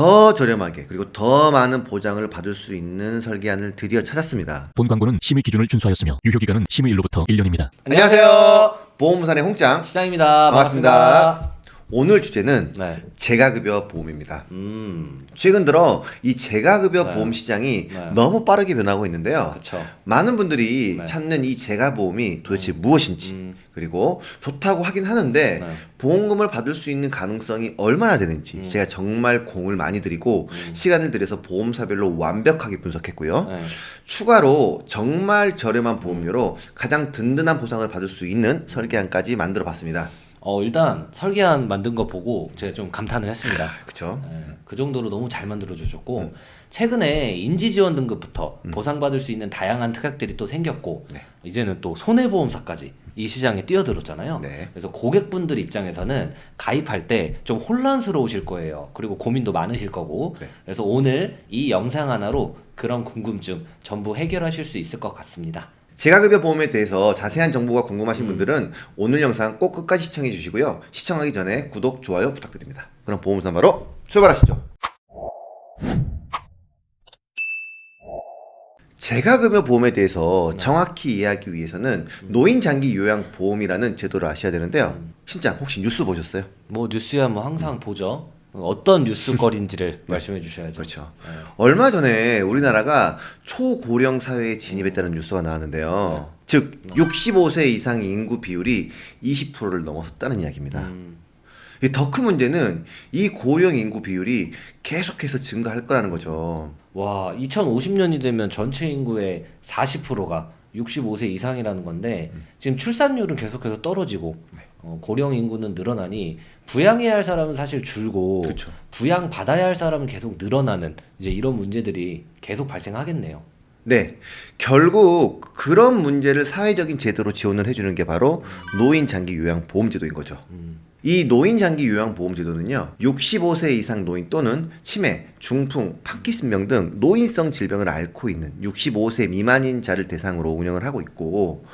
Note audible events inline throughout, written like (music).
더 저렴하게 그리고 더 많은 보장을 받을 수 있는 설계안을 드디어 찾았습니다. 본 광고는 심의 기준을 준수하였으며 유효 기간은 심의 일로부터 1년입니다. 안녕하세요. 보험부산의 홍짱. 시장입니다. 반갑습니다. 오늘 주제는 네. 재가급여 보험입니다. 음. 최근 들어 이 재가급여 네. 보험 시장이 네. 너무 빠르게 변하고 있는데요. 그렇죠. 많은 분들이 네. 찾는 이 재가보험이 도대체 무엇인지 음. 그리고 좋다고 하긴 하는데 네. 보험금을 받을 수 있는 가능성이 얼마나 되는지 음. 제가 정말 공을 많이 들이고 시간을 들여서 보험사별로 완벽하게 분석했고요. 네. 추가로 정말 저렴한 보험료로 가장 든든한 보상을 받을 수 있는 설계안까지 만들어 봤습니다. 어, 일단 설계안 만든 거 보고 제가 좀 감탄을 했습니다. 그렇죠? 네, 그 정도로 너무 잘 만들어 주셨고 최근에 인지 지원 등급부터 보상받을 수 있는 다양한 특약들이 또 생겼고 네. 이제는 또 손해보험사까지 이 시장에 뛰어들었잖아요. 네. 그래서 고객분들 입장에서는 가입할 때 좀 혼란스러우실 거예요. 그리고 고민도 많으실 거고. 네. 그래서 오늘 이 영상 하나로 그런 궁금증 전부 해결하실 수 있을 것 같습니다. 재가급여 보험에 대해서 자세한 정보가 음. 궁금하신 분들은 오늘 영상 꼭 끝까지 시청해 주시고요. 시청하기 전에 구독, 좋아요 부탁드립니다. 그럼 보험사 바로 출발하시죠. 재가급여 보험에 대해서 정확히 이해하기 위해서는 노인 장기 요양 보험이라는 제도를 아셔야 되는데요. 신장 혹시 뉴스 보셨어요? 뭐 뉴스야 뭐 항상 보죠. 어떤 뉴스거리인지를 (laughs) 말씀해 주셔야죠. 그렇죠. 네. 얼마 전에 우리나라가 초고령 사회에 진입했다는 뉴스가 나왔는데요. 즉 65세 이상 인구 비율이 20%를 넘어섰다는 이야기입니다. 음, 더 큰 문제는 이 고령 인구 비율이 계속해서 증가할 거라는 거죠. 와, 2050년이 되면 전체 인구의 40%가 65세 이상이라는 건데 지금 출산율은 계속해서 떨어지고 어, 고령 인구는 늘어나니 부양해야 할 사람은 사실 줄고 그렇죠. 부양 받아야 할 사람은 계속 늘어나는 이제 이런 문제들이 계속 발생하겠네요. 네. 결국 그런 문제를 사회적인 제도로 지원을 해주는 게 바로 노인 장기 요양 보험 제도인 거죠. 이 노인 장기 요양 보험 제도는요. 65세 이상 노인 또는 치매, 중풍, 파킨슨병 등 노인성 질병을 앓고 있는 65세 미만인 자를 대상으로 운영을 하고 있고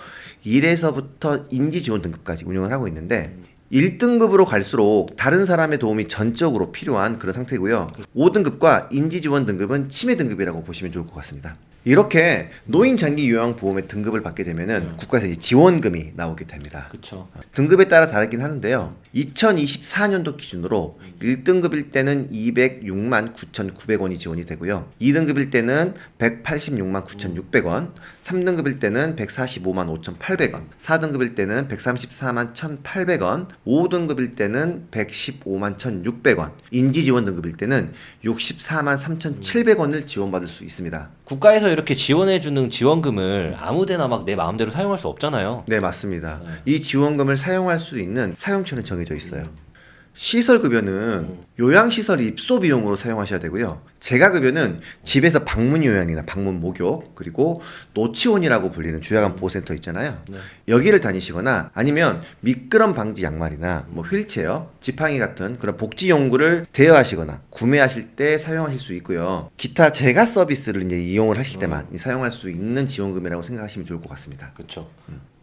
1에서부터 인지 지원 등급까지 운영을 하고 있는데 1등급으로 갈수록 다른 사람의 도움이 전적으로 필요한 그런 상태고요. 5등급과 인지 지원 등급은 치매 등급이라고 보시면 좋을 것 같습니다. 이렇게 노인 장기 요양 보험의 등급을 받게 되면은 국가에서 이제 지원금이 나오게 됩니다. 그렇죠. 등급에 따라 다르긴 하는데요. 2024년도 기준으로 1등급일 때는 206만 9,900원이 지원이 되고요. 2등급일 때는 186만 9,600원, 3등급일 때는 145만 5,800원, 4등급일 때는 134만 1,800원, 5등급일 때는 115만 1,600원, 인지 지원 등급일 때는 64만 3,700원을 지원받을 수 있습니다. 국가에서 이렇게 지원해 주는 지원금을 아무데나 막 내 마음대로 사용할 수 없잖아요. 네, 맞습니다. 네. 이 지원금을 사용할 수 있는 사용처는 정해져 있어요. 시설 급여는 요양 시설 입소 비용으로 사용하셔야 되고요. 재가 급여는 집에서 방문 요양이나 방문 목욕 그리고 노치원이라고 불리는 주야간 보호센터 있잖아요. 네. 여기를 다니시거나 아니면 미끄럼 방지 양말이나 뭐 휠체어, 지팡이 같은 그런 복지 용구를 대여하시거나 구매하실 때 사용하실 수 있고요. 기타 재가 서비스를 이제 이용을 하실 때만 이 사용할 수 있는 지원금이라고 생각하시면 좋을 것 같습니다. 그렇죠.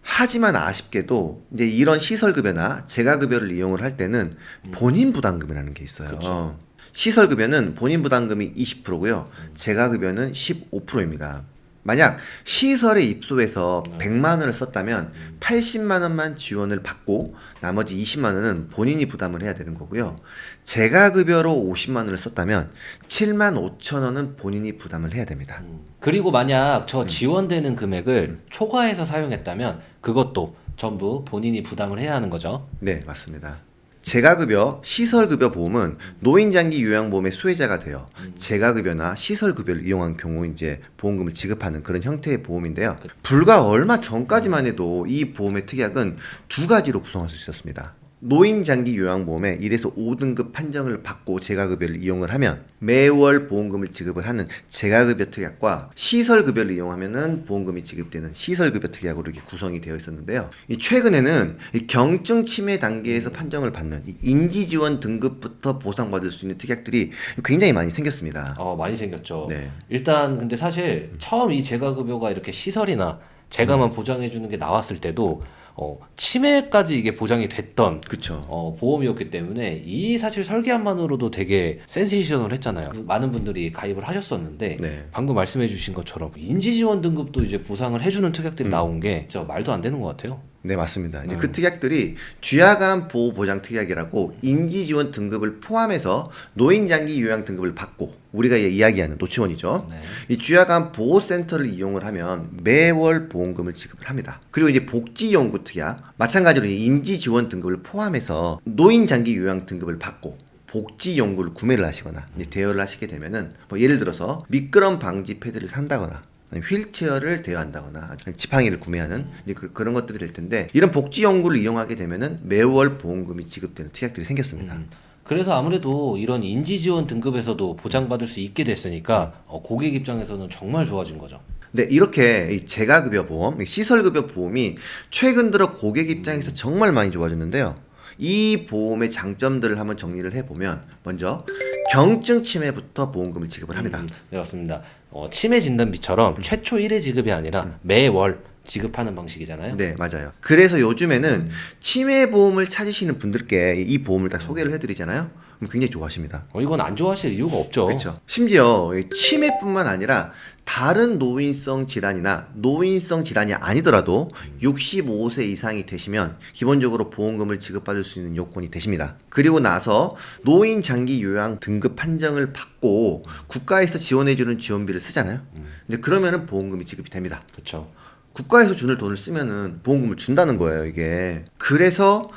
하지만 아쉽게도 이제 이런 시설 급여나 재가 급여를 이용을 할 때는 본인 부담금이라는 게 있어요. 그쵸. 시설 급여는 본인 부담금이 20%고요. 재가 급여는 15%입니다. 만약 시설에 입소해서 100만 원을 썼다면 80만 원만 지원을 받고 나머지 20만 원은 본인이 부담을 해야 되는 거고요. 재가급여로 50만 원을 썼다면 7만 5천 원은 본인이 부담을 해야 됩니다. 그리고 만약 음. 저 지원되는 금액을 초과해서 사용했다면 그것도 전부 본인이 부담을 해야 하는 거죠. 네, 맞습니다. 재가급여, 시설급여 보험은 노인장기 요양보험의 수혜자가 되어 재가급여나 시설급여를 이용한 경우 이제 보험금을 지급하는 그런 형태의 보험인데요. 불과 얼마 전까지만 해도 이 보험의 특약은 두 가지로 구성할 수 있었습니다. 노인장기 요양보험에 1에서 5등급 판정을 받고 재가급여를 이용을 하면 매월 보험금을 지급을 하는 재가급여 특약과 시설급여를 이용하면은 보험금이 지급되는 시설급여 특약으로 이렇게 구성이 되어 있었는데요. 이 최근에는 이 경증 치매 단계에서 판정을 받는 이 인지 지원 등급부터 보상받을 수 있는 특약들이 굉장히 많이 생겼습니다. 어, 많이 생겼죠. 네. 일단 근데 사실 처음 이 재가급여가 이렇게 시설이나 재가만 보장해 주는 게 나왔을 때도 어, 치매까지 이게 보장이 됐던 그쵸. 어, 보험이었기 때문에 이 사실 설계안만으로도 되게 센세이션을 했잖아요. 많은 분들이 가입을 하셨었는데 네. 방금 말씀해주신 것처럼 인지지원 등급도 이제 보상을 해주는 특약들이 음. 나온 게 진짜 말도 안 되는 것 같아요. 네 맞습니다. 이제 음. 그 특약들이 쥐약암 보호 보장 특약이라고 인지 지원 등급을 포함해서 노인 장기 요양 등급을 받고 우리가 이- 이야기하는 노치원이죠. 네. 이 쥐약암 보호 센터를 이용을 하면 매월 보험금을 지급을 합니다. 그리고 이제 복지 연구 특약 마찬가지로 이 인지 지원 등급을 포함해서 노인 장기 요양 등급을 받고 복지 연구를 구매를 하시거나 대여를 하시게 되면은 뭐 예를 들어서 미끄럼 방지 패드를 산다거나 휠체어를 대여한다거나 지팡이를 구매하는 그, 런 것들이 될 텐데 이런 복지 연구를 이용하게 되면은 매월 보험금이 지급되는 특약들이 생겼습니다. 음. 그래서 아무래도 이런 인지 지원 등급에서도 보장받을 수 있게 됐으니까 어, 고객 입장에서는 정말 좋아진 거죠. 네, 이렇게 이 재가급여 보험, 이 시설급여 보험이 최근 들어 고객 입장에서 정말 많이 좋아졌는데요. 이 보험의 장점들을 한번 정리를 해보면 먼저 경증 치매부터 보험금을 지급을 합니다. 음, 네 맞습니다. 어, 치매 진단비처럼 최초 1회 지급이 아니라 매월 지급하는 방식이잖아요. 네, 맞아요. 그래서 요즘에는 치매 보험을 찾으시는 분들께 이 보험을 딱 소개를 해드리잖아요. 그럼 굉장히 좋아하십니다. 어, 이건 안 좋아하실 이유가 없죠. 그렇죠. 심지어 이 치매뿐만 아니라 다른 노인성 질환이나 노인성 질환이 아니더라도 65세 이상이 되시면 기본적으로 보험금을 지급받을 수 있는 요건이 되십니다. 그리고 나서 노인 장기 요양 등급 판정을 받고 국가에서 지원해주는 지원비를 쓰잖아요. 근데 그러면은 보험금이 지급이 됩니다. 그렇죠. 국가에서 주는 돈을 쓰면은 보험금을 준다는 거예요, 이게. 그래서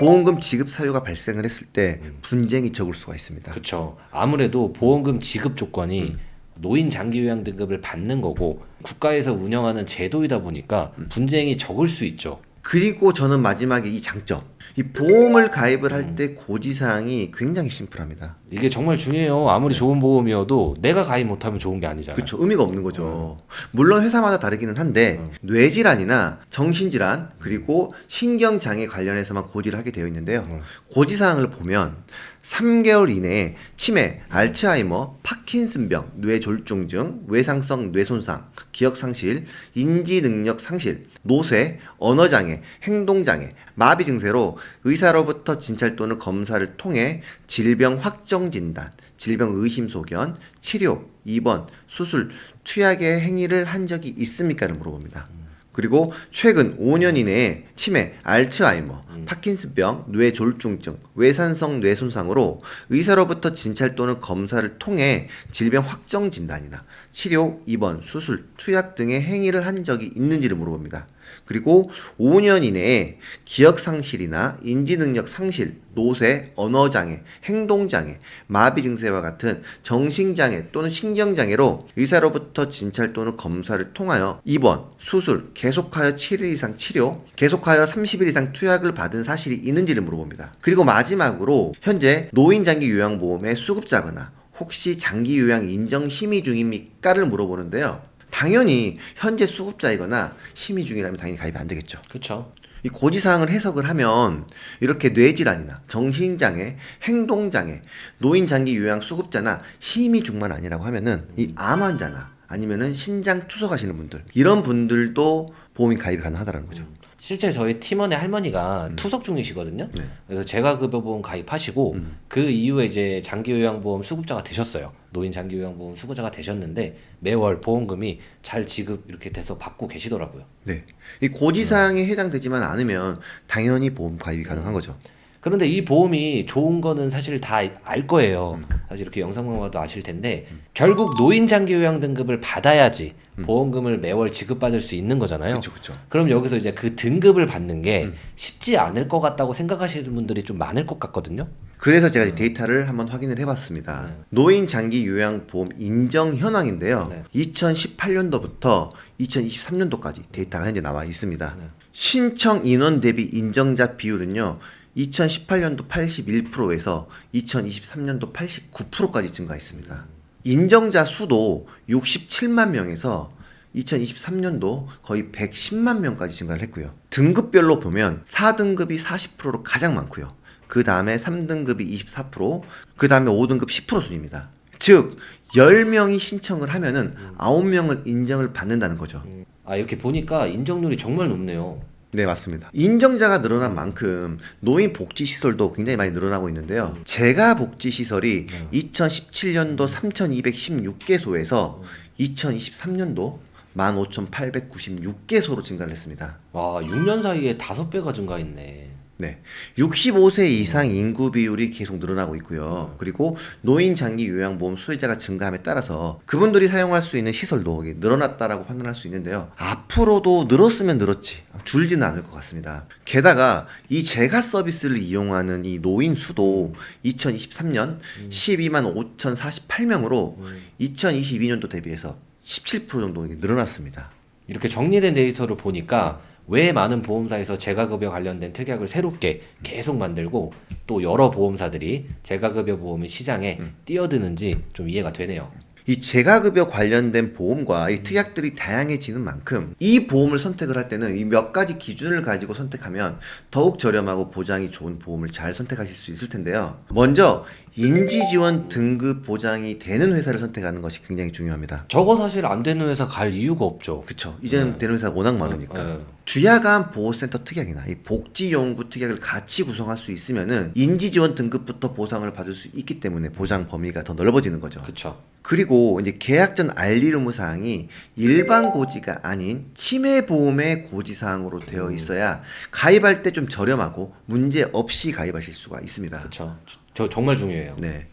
보험금 지급 사유가 발생을 했을 때 분쟁이 적을 수가 있습니다. 그렇죠. 아무래도 보험금 지급 조건이 음. 노인 장기 요양 등급을 받는 거고 국가에서 운영하는 제도이다 보니까 음. 분쟁이 적을 수 있죠. 그리고 저는 마지막에 이 장점. 이 보험을 가입을 할 때 고지사항이 굉장히 심플합니다. 이게 정말 중요해요. 아무리 좋은 보험이어도 내가 가입 못하면 좋은 게 아니잖아요. 네. 그렇죠. 의미가 없는 거죠. 물론 회사마다 다르기는 한데 음. 뇌질환이나 정신질환 그리고 신경장애 관련해서만 고지를 하게 되어 있는데요. 음. 고지사항을 보면 3개월 이내에 치매, 알츠하이머, 파킨슨병, 뇌졸중증, 외상성 뇌손상, 기억상실, 인지능력 상실, 노쇠, 언어장애, 행동장애, 마비 증세로 의사로부터 진찰 또는 검사를 통해 질병 확정 진단, 질병 의심 소견, 치료, 입원, 수술, 투약의 행위를 한 적이 있습니까를 물어봅니다. 그리고 최근 5년 이내에 치매, 알츠하이머, 파킨슨병, 뇌졸중증, 외산성 뇌손상으로 의사로부터 진찰 또는 검사를 통해 질병 확정 진단이나 치료, 입원, 수술, 투약 등의 행위를 한 적이 있는지를 물어봅니다. 그리고 5년 이내에 기억 상실이나 인지 능력 상실, 노쇠, 언어 장애, 행동 장애, 마비 증세와 같은 정신 장애 또는 신경 장애로 의사로부터 진찰 또는 검사를 통하여 입원, 수술, 계속하여 7일 이상 치료, 계속하여 30일 이상 투약을 받은 사실이 있는지를 물어봅니다. 그리고 마지막으로 현재 노인 장기 요양 보험의 수급자거나 혹시 장기 요양 인정 심의 중입니까를 물어보는데요. 당연히 현재 수급자이거나 심의 중이라면 당연히 가입이 안 되겠죠. 그렇죠. 이 고지사항을 해석을 하면 이렇게 뇌질환이나 정신장애, 행동장애, 노인장기 요양 수급자나 심의 중만 아니라고 하면은 이 암 환자나 아니면은 신장 투석하시는 분들 이런 분들도 보험이 가입이 가능하다는 거죠. 실제 저희 팀원의 할머니가 투석 중이시거든요. 음. 네. 그래서 재가급여보험 가입하시고 음. 그 이후에 이제 장기요양보험 수급자가 되셨어요. 노인 장기요양보험 수급자가 되셨는데 매월 보험금이 잘 지급 이렇게 돼서 받고 계시더라고요. 네. 이 고지사항에 해당되지만 않으면 당연히 보험 가입이 가능한 거죠. 그런데 이 보험이 좋은 거는 사실 다 알 거예요. 음. 사실 이렇게 영상만 봐도 아실 텐데 결국 노인 장기 요양 등급을 받아야지 보험금을 매월 지급받을 수 있는 거잖아요. 그렇죠, 그렇죠. 그럼 여기서 이제 그 등급을 받는 게 음. 쉽지 않을 것 같다고 생각하시는 분들이 좀 많을 것 같거든요. 그래서 제가 이 데이터를 한번 확인을 해봤습니다. 네. 노인 장기 요양 보험 인정 현황인데요. 네. 2018년도부터 2023년도까지 데이터가 현재 나와 있습니다. 네. 신청 인원 대비 인정자 비율은요. 2018년도 81%에서 2023년도 89%까지 증가했습니다. 인정자 수도 67만 명에서 2023년도 거의 110만 명까지 증가를 했고요. 등급별로 보면 4등급이 40%로 가장 많고요. 그 다음에 3등급이 24%, 그 다음에 5등급 10% 순입니다. 즉, 10명이 신청을 하면은 9명을 인정을 받는다는 거죠. 아 이렇게 보니까 인정률이 정말 높네요. 네, 맞습니다. 인정자가 늘어난 만큼 노인 복지 시설도 굉장히 많이 늘어나고 있는데요. 재가 복지 시설이 2017년도 3,216개소에서 2023년도 15,896개소로 증가를 했습니다. 와 6년 사이에 다섯 배가 증가했네. 네. 65세 이상 인구 비율이 계속 늘어나고 있고요. 그리고 노인 장기 요양보험 수혜자가 증가함에 따라서 그분들이 사용할 수 있는 시설도 늘어났다라고 판단할 수 있는데요. 앞으로도 늘었으면 늘었지 줄지는 않을 것 같습니다. 게다가 이 재가 서비스를 이용하는 이 노인 수도 2023년 12만 5,048명으로 2022년도 대비해서 17% 정도 늘어났습니다. 이렇게 정리된 데이터를 보니까 왜 많은 보험사에서 재가급여 관련된 특약을 새롭게 계속 만들고 또 여러 보험사들이 재가급여 보험의 시장에 뛰어드는지 좀 이해가 되네요. 이 재가급여 관련된 보험과 이 특약들이 다양해지는 만큼 이 보험을 선택을 할 때는 이 몇 가지 기준을 가지고 선택하면 더욱 저렴하고 보장이 좋은 보험을 잘 선택하실 수 있을 텐데요. 먼저 인지지원 등급 보장이 되는 회사를 선택하는 것이 굉장히 중요합니다. 저거 사실 안 되는 회사 갈 이유가 없죠. 그쵸. 이제는 네. 되는 회사가 워낙 많으니까. 네. 주야간 보호센터 특약이나 이 복지연구 특약을 같이 구성할 수 있으면은 인지지원 등급부터 보상을 받을 수 있기 때문에 보장 범위가 더 넓어지는 거죠. 그쵸. 그리고 이제 계약 전 알릴 의무 사항이 일반 고지가 아닌 치매 보험의 고지 사항으로 되어 있어야 가입할 때 좀 저렴하고 문제 없이 가입하실 수가 있습니다. 그쵸. 저 정말 중요해요. 네.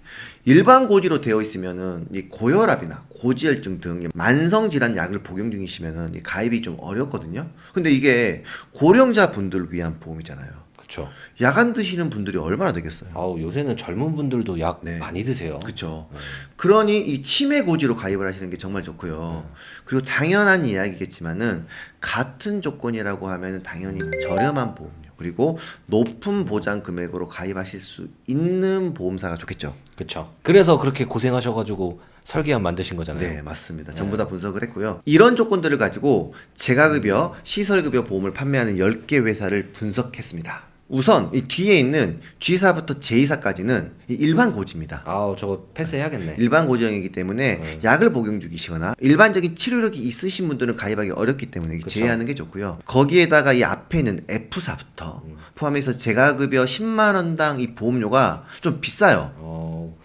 일반 고지로 되어 있으면은 이 고혈압이나 고지혈증 등 만성 질환 약을 복용 중이시면은 이 가입이 좀 어렵거든요. 근데 이게 고령자 분들을 위한 보험이잖아요. 그쵸. 야간 드시는 분들이 얼마나 되겠어요? 아우 요새는 젊은 분들도 약 네. 많이 드세요. 그렇죠. 네. 그러니 이 치매 고지로 가입을 하시는 게 정말 좋고요. 그리고 당연한 이야기겠지만은 같은 조건이라고 하면은 당연히 저렴한 보험료 그리고 높은 보장 금액으로 가입하실 수 있는 보험사가 좋겠죠. 그쵸. 그래서 그렇게 고생하셔가지고 설계안 만드신 거잖아요. 네, 맞습니다. 전부 다 분석을 했고요. 이런 조건들을 가지고 재가급여, 시설급여 보험을 판매하는 10개 회사를 분석했습니다. 우선 이 뒤에 있는 G사부터 J사까지는 이 일반 고지입니다. 아우 저거 패스해야겠네. 일반 고지형이기 때문에 네. 약을 복용 중이시거나 일반적인 치료력이 있으신 분들은 가입하기 어렵기 때문에 그쵸. 제외하는 게 좋고요. 거기에다가 이 앞에 있는 F사부터 음. 포함해서 재가급여 10만 원당 이 보험료가 좀 비싸요. 어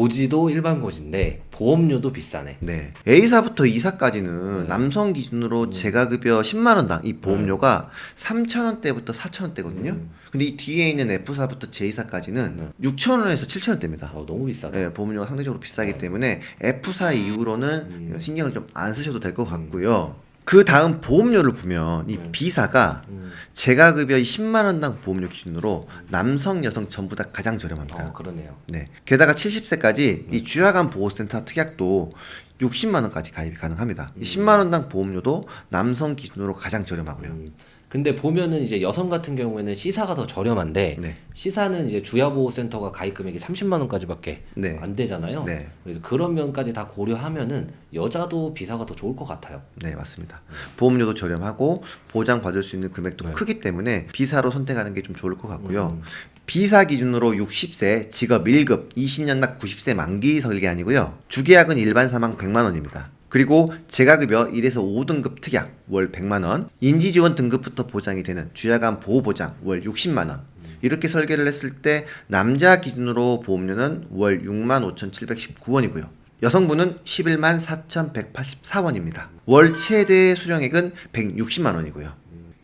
고지도 일반 고지인데 보험료도 비싸네. 네. A사부터 E사까지는 네. 음. 남성 기준으로 재가급여 10만 원당 이 보험료가 3천 원대부터 4천 원대거든요. 음. 근데 이 뒤에 있는 F사부터 J사까지는 네. 6천 원에서 7천 원대입니다. 어 너무 비싸다. 네, 보험료가 상대적으로 비싸기 때문에 F사 이후로는 음. 신경을 좀 안 쓰셔도 될 것 같고요. 그 다음 보험료를 보면 이 네. B사가 음. 재가급여 10만 원당 보험료 기준으로 남성, 여성 전부 다 가장 저렴합니다. 어 그러네요. 네. 게다가 70세까지 이 주야간 보호센터 특약도 60만 원까지 가입이 가능합니다. 이 10만 원당 보험료도 남성 기준으로 가장 저렴하고요. 음. 근데 보면은 이제 여성 같은 경우에는 시사가 더 저렴한데 네. 시사는 이제 주야보호센터가 가입 금액이 30만 원까지밖에 네. 안 되잖아요. 네. 그래서 그런 면까지 다 고려하면은 여자도 비사가 더 좋을 것 같아요. 네, 맞습니다. 보험료도 저렴하고 보장 받을 수 있는 금액도 네. 크기 때문에 비사로 선택하는 게 좀 좋을 것 같고요. 음. 비사 기준으로 60세 직업 1급 20년 납 90세 만기 설계 아니고요. 주계약은 일반 사망 100만 원입니다. 그리고 재가급여 1에서 5등급 특약 월 100만 원, 인지지원 등급부터 보장이 되는 주야간 보호보장 월 60만 원. 이렇게 설계를 했을 때 남자 기준으로 보험료는 월 6만 5,719원이고요. 여성분은 11만 4,184원입니다. 월 최대 수령액은 160만 원이고요.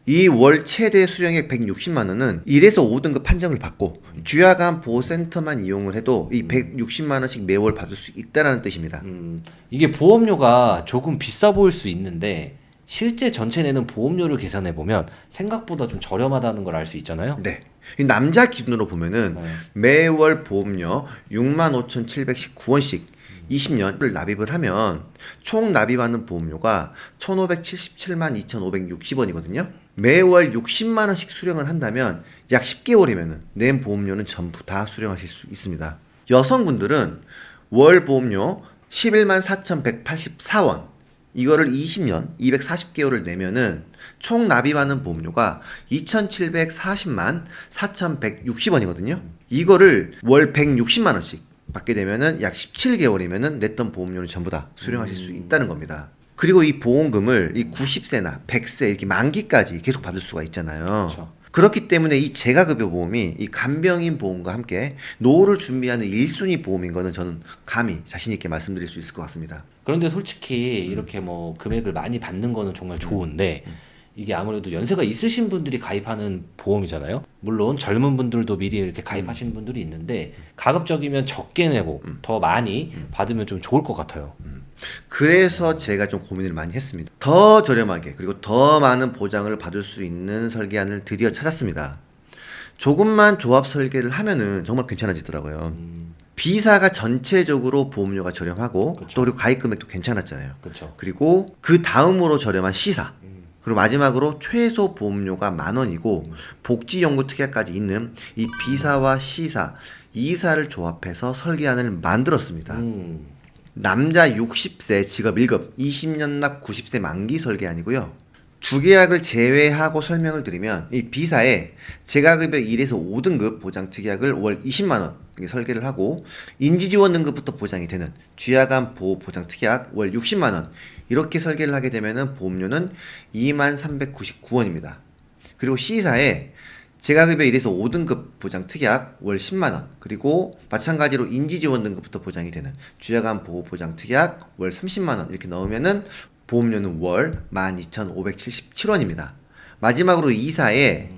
이 월 최대 수령액 160만 원은 1에서 5등급 판정을 받고 주야간 보호센터만 이용을 해도 이 160만 원씩 매월 받을 수 있다라는 뜻입니다. 음, 이게 보험료가 조금 비싸 보일 수 있는데 실제 전체 내는 보험료를 계산해 보면 생각보다 좀 저렴하다는 걸 알 수 있잖아요. 네. 이 남자 기준으로 보면은 네. 매월 보험료 65,719원씩 20년을 납입을 하면 총 납입하는 보험료가 1,577만 2,560원이거든요. 매월 60만 원씩 수령을 한다면 약 10개월이면은 낸 보험료는 전부 다 수령하실 수 있습니다. 여성분들은 월 보험료 11만 4,184원 이거를 20년 240개월을 내면은 총 납입하는 보험료가 2,740만 4,160원이거든요. 이거를 월 160만 원씩 받게 되면은 약 17개월이면은 냈던 보험료는 전부 다 수령하실 수 있다는 겁니다. 그리고 이 보험금을 이 90세나 100세 이렇게 만기까지 계속 받을 수가 있잖아요. 그렇죠. 그렇기 때문에 이 재가급여 보험이 이 간병인 보험과 함께 노후를 준비하는 1순위 보험인 거는 저는 감히 자신 있게 말씀드릴 수 있을 것 같습니다. 그런데 솔직히 이렇게 뭐 금액을 많이 받는 거는 정말 좋은데 이게 아무래도 연세가 있으신 분들이 가입하는 보험이잖아요. 물론 젊은 분들도 미리 이렇게 가입하시는 분들이 있는데 가급적이면 적게 내고 더 많이 받으면 좀 좋을 것 같아요. 그래서 제가 좀 고민을 많이 했습니다. 더 저렴하게 그리고 더 많은 보장을 받을 수 있는 설계안을 드디어 찾았습니다. 조금만 조합 설계를 하면은 정말 괜찮아지더라고요. B사가 전체적으로 보험료가 저렴하고 그렇죠. 또 그리고 가입 금액도 괜찮았잖아요. 그렇죠. 그리고 그 다음으로 저렴한 C사 그리고 마지막으로 최소 보험료가 만 원이고 복지 연구 특약까지 있는 이 B사와 C사 이사를 조합해서 설계안을 만들었습니다. 음. 남자 60세 직업 1급 20년 납 90세 만기 설계안이고요. 주계약을 제외하고 설명을 드리면 이 B사에 재가급여 1에서 5등급 보장 특약을 월 20만 원 이렇게 설계를 하고 인지지원 등급부터 보장이 되는 쥐약암 보호 보장 특약 월 60만 원 이렇게 설계를 하게 되면은 보험료는 2만 399원입니다. 그리고 C사에 재가급여 1에서 5등급 보장 특약 월 10만 원 그리고 마찬가지로 인지지원 등급부터 보장이 되는 쥐약암 보호 보장 특약 월 30만 원 이렇게 넣으면은 보험료는 월 12,577원입니다. 마지막으로 이사에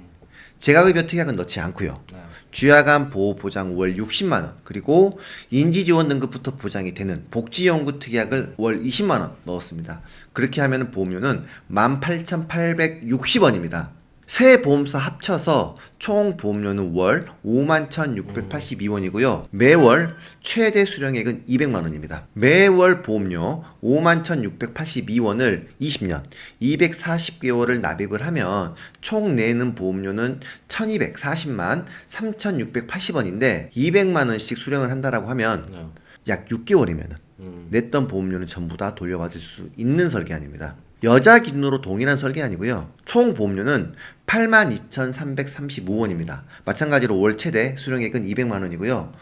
재가급여 특약은 넣지 않고요. 네. 쥐약암 보호 보장 월 60만 원 그리고 인지 지원 등급부터 보장이 되는 복지 연구 특약을 월 20만 원 넣었습니다. 그렇게 하면 보험료는 18,860원입니다. 세 보험사 합쳐서 총 보험료는 월 51,682원이고요. 매월 최대 수령액은 200만 원입니다. 매월 보험료 51,682원을 20년 240개월을 납입을 하면 총 내는 보험료는 1,240만 3,680원인데 200만 원씩 수령을 한다라고 하면 네. 약 6개월이면 음. 냈던 보험료는 전부 다 돌려받을 수 있는 설계안입니다. 여자 기준으로 동일한 설계안이고요. 총 보험료는 82,335원입니다. 마찬가지로 월 최대 수령액은 200만 원이고요.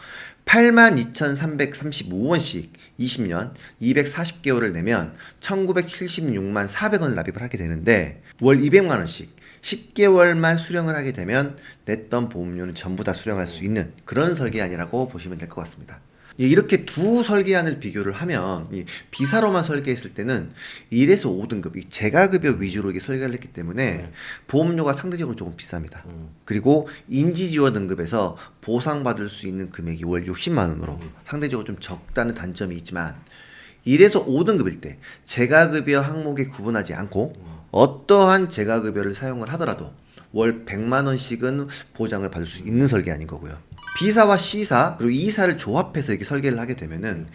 82,335원씩 20년 240개월을 내면 1976만 400원을 납입을 하게 되는데 월 200만 원씩 10개월만 수령을 하게 되면 냈던 보험료는 전부 다 수령할 수 있는 그런 설계안이라고 보시면 될 것 같습니다. 예, 이렇게 두 설계안을 비교를 하면 이 비사로만 설계했을 때는 1에서 5등급 이 재가급여 위주로 이게 설계를 했기 때문에 네. 보험료가 상대적으로 조금 비쌉니다. 음. 그리고 인지지원 등급에서 보상받을 수 있는 금액이 월 60만 원으로 음. 상대적으로 좀 적다는 단점이 있지만 1에서 5등급일 때 재가급여 항목에 구분하지 않고 음. 어떠한 재가급여를 사용을 하더라도 월 100만 원씩은 보장을 받을 수 있는 설계안인 거고요. B사와 C사 그리고 E사를 조합해서 이렇게 설계를 하게 되면은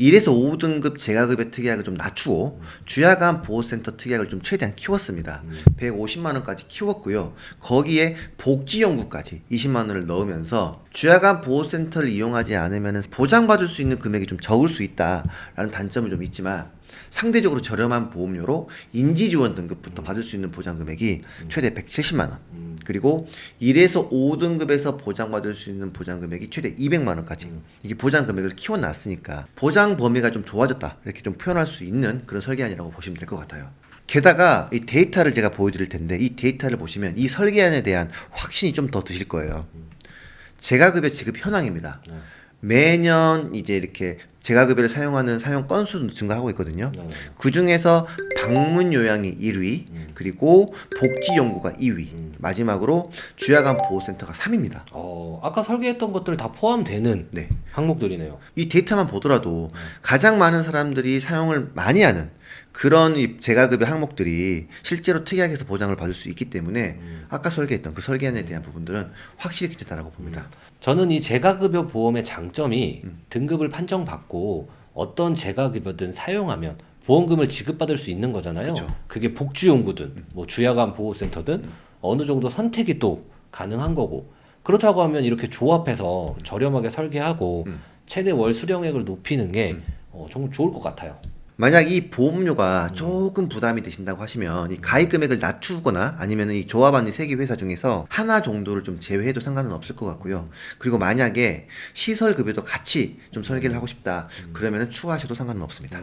1에서 5등급 재가급여 특약을 좀 낮추고 주야간 보호센터 특약을 좀 최대한 키웠습니다. 150만 원까지 키웠고요. 거기에 복지 연구까지 20만 원을 넣으면서 주야간 보호센터를 이용하지 않으면 보장받을 수 있는 금액이 좀 적을 수 있다라는 단점은 좀 있지만 상대적으로 저렴한 보험료로 인지 지원 등급부터 받을 수 있는 보장 금액이 최대 170만 원. 음. 그리고 1에서 5등급에서 보장받을 수 있는 보장 금액이 최대 200만 원까지. 이게 보장 금액을 키워놨으니까 보장 범위가 좀 좋아졌다. 이렇게 좀 표현할 수 있는 그런 설계안이라고 보시면 될 것 같아요. 게다가 이 데이터를 제가 보여드릴 텐데 이 데이터를 보시면 이 설계안에 대한 확신이 좀 더 드실 거예요. 재가급여 지급 현황입니다. 네. 매년 이제 이렇게 재가급여를 사용하는 사용 건수도 증가하고 있거든요. 네. 그 중에서 방문 요양이 1위, 그리고 복지 연구가 2위, 마지막으로 주야간 보호센터가 3위입니다. 어, 아까 설계했던 것들 다 포함되는 네. 항목들이네요. 이 데이터만 보더라도 가장 많은 사람들이 사용을 많이 하는 그런 이 재가급여 항목들이 실제로 특약에서 보장을 받을 수 있기 때문에 아까 설계했던 그 설계안에 대한 부분들은 확실히 괜찮다라고 봅니다. 저는 이 재가급여 보험의 장점이 등급을 판정받고 어떤 재가급여든 사용하면 보험금을 지급받을 수 있는 거잖아요. 그쵸. 그게 복지연구든 뭐 주야간 보호센터든 어느 정도 선택이 또 가능한 거고. 그렇다고 하면 이렇게 조합해서 저렴하게 설계하고 최대 월 수령액을 높이는 게 어, 정말 좋을 것 같아요. 만약 이 보험료가 조금 부담이 되신다고 하시면 이 가입 금액을 낮추거나 아니면 이 조합하는 세개 회사 중에서 하나 정도를 좀 제외해도 상관은 없을 것 같고요. 그리고 만약에 시설 급여도 같이 좀 설계를 하고 싶다 그러면은 추가하셔도 상관은 없습니다.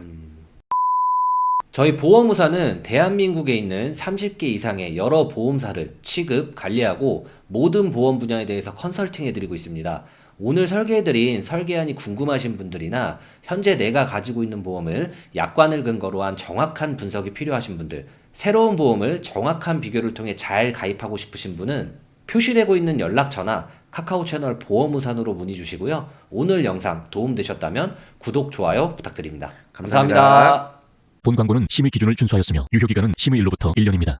저희 보험우사는 대한민국에 있는 30개 이상의 여러 보험사를 취급, 관리하고 모든 보험 분야에 대해서 컨설팅해 드리고 있습니다. 오늘 설계해드린 설계안이 궁금하신 분들이나 현재 내가 가지고 있는 보험을 약관을 근거로 한 정확한 분석이 필요하신 분들, 새로운 보험을 정확한 비교를 통해 잘 가입하고 싶으신 분은 표시되고 있는 연락처나 카카오 채널 보험우산으로 문의 주시고요. 오늘 영상 도움되셨다면 구독, 좋아요 부탁드립니다. 감사합니다. 감사합니다. 본 광고는 심의 기준을 준수하였으며 유효 기간은 심의 일로부터 1년입니다.